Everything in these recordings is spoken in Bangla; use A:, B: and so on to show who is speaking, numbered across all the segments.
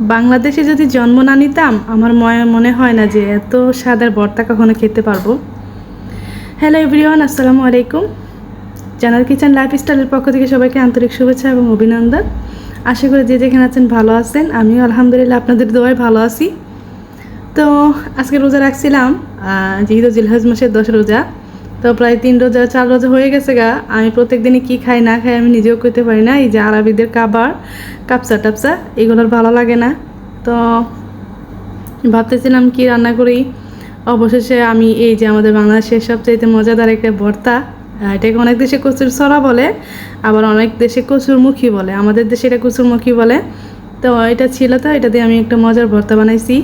A: বাংলাদেশে যদি জন্ম না নিতাম, আমার মনে- মনে হয় না যে এত স্বাদের ভর্তা কখনো খেতে পারব। হ্যালো এভরিওয়ান আসসালামু আলাইকুম। জানার কিচেন লাইফ স্টাইলের পক্ষ থেকে সবাইকে আন্তরিক শুভেচ্ছা এবং অভিনন্দন। আশা করি যে যেখানে আছেন ভালো আছেন। আমিও আলহামদুলিল্লাহ আপনাদের দোয়ায় ভালো আছি। তো আজকে রোজা রাখছিলাম যেহেতু জিলহজ মাসের দশ রোজা তো প্রায় তিন রোজা, চার রোজা হয়ে গেছে গা। আমি প্রত্যেক দিনই কী খাই, না খাই আমি নিজেও করতে পারি না। এই যে আরবিদের কাবার, কাপসা টাপসা, এগুলোর ভালো লাগে না। তো ভাবতেছিলাম কি রান্না করি। অবশেষে আমি এই যে আমাদের বাংলাদেশের সবচাইতে মজাদার একটা ভর্তা এটাকে অনেক দেশে কচুর সরা বলে, আবার অনেক দেশে কচুরমুখী বলে। আমাদের দেশে এটা কচুরমুখী বলে। তো এটা ছিল তো, এটা দিয়ে আমি একটা মজার ভর্তা বানাইছি।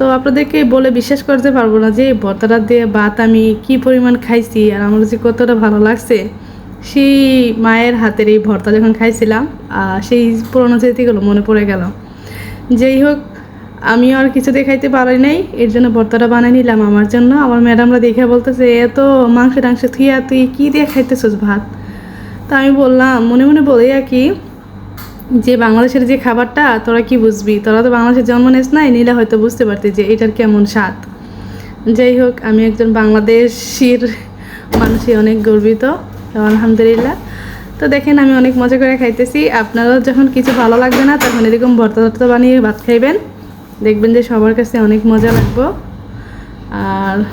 A: তো আপনাদেরকে বলে বিশ্বাস করতে পারব না যে ভর্তাটা দিয়ে ভাত আমি কি পরিমাণ খাইছি আর আমার যে কতটা ভালো লাগছে। সেই মায়ের হাতের এই ভর্তা যখন খাইছিলাম সেই পুরোনো স্মৃতিগুলো মনে পড়ে গেল। যেই হোক, আমিও আর কিছু দেখাইতে পারি নাই, এর জন্য ভর্তাটা বানিয়ে নিলাম আমার জন্য। আমার ম্যাডামরা দেখে বলতেছে, এত মাংস টাংস থুইয়া তুই কী দিয়ে খাইতেছিস ভাত? তা আমি বললাম, মনে মনে বলি আর কি যে বাংলাদেশের যে খাবারটা, তোরা কি বুঝবি? তোরা তো বাংলাদেশের জন্ম নেস নাই, নিলে হয়তো বুঝতে পারতি যে এটার কেমন স্বাদ। যাই হোক, আমি একজন বাংলাদেশির মানুষই, অনেক গর্বিত। আলহামদুলিল্লাহ। তো দেখেন, আমি অনেক মজা করে খাইতেছি। আপনারাও যখন কিছু ভালো লাগবে না, তখন এরকম ভর্তা টর্তা বানিয়ে ভাত খাইবেন। দেখবেন যে সবার কাছে অনেক মজা লাগবো। আর